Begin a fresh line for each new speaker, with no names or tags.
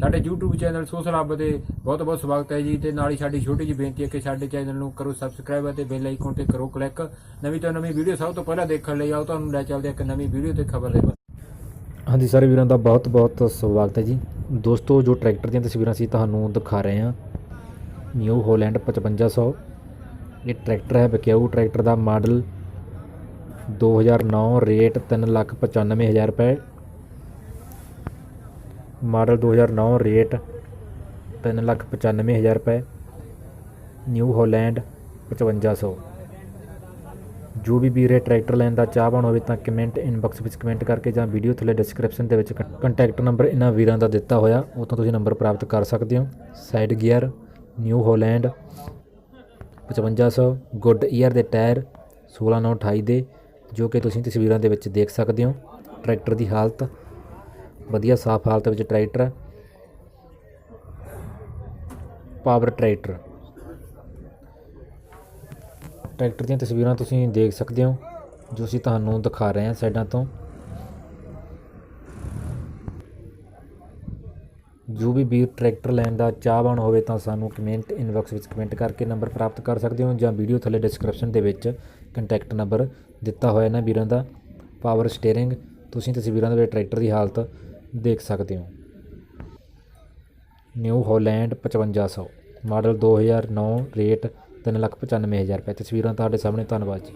ਸਾਡੇ YouTube channel social ਹੱਬ ਦੇ ਬਹੁਤ ਬਹੁਤ ਸਵਾਗਤ ਹੈ ਜੀ ਤੇ ਨਾਲ ਹੀ ਸਾਡੀ ਛੋਟੀ ਜਿਹੀ ਬੇਨਤੀ ਹੈ ਕਿ ਸਾਡੇ ਚੈਨਲ ਨੂੰ ਕਰੋ ਸਬਸਕ੍ਰਾਈਬ ਅਤੇ ਬੈਲ ਆਈਕਨ ਤੇ ਕਰੋ ਕਲਿੱਕ ਨਵੀਂ ਤੋਂ ਨਵੀਂ ਵੀਡੀਓ ਸਭ ਤੋਂ ਪਹਿਲਾਂ ਦੇਖਣ ਲਈ ਆਓ, ਤੁਹਾਨੂੰ ਲੈ ਚੱਲਦੇ ਇੱਕ ਨਵੀਂ ਵੀਡੀਓ ਤੇ ਖਬਰ ਦੇ
ਹਾਂਜੀ ਸਾਰੇ ਵੀਰਾਂ ਦਾ ਬਹੁਤ ਬਹੁਤ ਸਵਾਗਤ ਹੈ ਜੀ। ਦੋਸਤੋ, ਜੋ ਟਰੈਕਟਰ ਦੀਆਂ ਤਸਵੀਰਾਂ ਸੀ ਤੁਹਾਨੂੰ ਦਿਖਾ ਰਹੇ ਹਾਂ, ਨਿਊ ਹੋਲੈਂਡ 5500 ਇਹ ਟਰੈਕਟਰ ਹੈ ਬਕਿਆਊ ਟਰੈਕਟਰ ਦਾ ਮਾਡਲ। 2009 ਰੇਟ 395000 ਰੁਪਏ। ਮਾਡਲ 2009 ਰੇਟ 395000 ਰੁਪਏ, ਨਿਊ ਹੋਲੈਂਡ 5500 ਜੋ ਵੀ ਵੀਰੇ ਟਰੈਕਟਰ ਲੈਣ ਦਾ ਚਾਹਵਾਨ ਹੋਵੇ ਤਾਂ ਕਮੈਂਟ ਇਨਬਾਕਸ ਵਿੱਚ ਕਮੈਂਟ ਕਰਕੇ ਜਾਂ ਵੀਡੀਓ ਥੱਲੇ ਡਿਸਕ੍ਰਿਪਸ਼ਨ ਦੇ ਵਿੱਚ ਕੰਟੈਕਟ ਨੰਬਰ ਇਹਨਾਂ ਵੀਰਾਂ ਦਾ ਦਿੱਤਾ ਹੋਇਆ ਉਹ ਤੋਂ ਤੁਸੀਂ ਨੰਬਰ ਪ੍ਰਾਪਤ ਕਰ ਸਕਦੇ ਹੋ। Side gear, New Holland 5500 Goodyear ਦੇ ਟਾਇਰ 16928 ਦੇ, ਜੋ ਕਿ ਤੁਸੀਂ ਤਸਵੀਰਾਂ ਦੇ ਵਿੱਚ ਦੇਖ ਸਕਦੇ ਹੋ। ਟਰੈਕਟਰ ਦੀ ਹਾਲਤ ਵਧੀਆ ਸਾਫ਼ ਹਾਲਤ ਵਿੱਚ ਟਰੈਕਟਰ ਪਾਵਰ ਟਰੈਕਟਰ। ਟਰੈਕਟਰ ਦੀਆਂ ਤਸਵੀਰਾਂ ਤੁਸੀਂ ਦੇਖ ਸਕਦੇ ਹੋ, ਜੋ ਅਸੀਂ ਤੁਹਾਨੂੰ ਦਿਖਾ ਰਹੇ ਹਾਂ ਸਾਈਡਾਂ ਤੋਂ। ਜੋ ਵੀ ਵੀਰ ਟਰੈਕਟਰ ਲੈਣ ਦਾ ਚਾਹਵਾਨ ਹੋਵੇ ਤਾਂ ਸਾਨੂੰ ਕਮੈਂਟ ਇਨਬਾਕਸ ਵਿੱਚ ਕਮੈਂਟ ਕਰਕੇ ਨੰਬਰ ਪ੍ਰਾਪਤ ਕਰ ਸਕਦੇ ਹੋ ਜਾਂ ਵੀਡੀਓ ਥੱਲੇ ਡਿਸਕ੍ਰਿਪਸ਼ਨ ਦੇ ਵਿੱਚ ਕੰਟੈਕਟ ਨੰਬਰ ਦਿੱਤਾ ਹੋਇਆ ਇਹਨਾਂ ਵੀਰਾਂ ਦਾ। ਪਾਵਰ ਸਟੀਅਰਿੰਗ, ਤੁਸੀਂ ਤਸਵੀਰਾਂ ਦੇ ਵਿੱਚ ਟਰੈਕਟਰ ਦੀ ਹਾਲਤ ਦੇਖ ਸਕਦੇ ਹੋ। ਨਿਊ ਹੋਲੈਂਡ 5500 ਮਾਡਲ 2009 ਰੇਟ 395000 ਰੁਪਏ। ਤਸਵੀਰਾਂ ਤੁਹਾਡੇ ਸਾਹਮਣੇ, ਧੰਨਵਾਦ ਜੀ।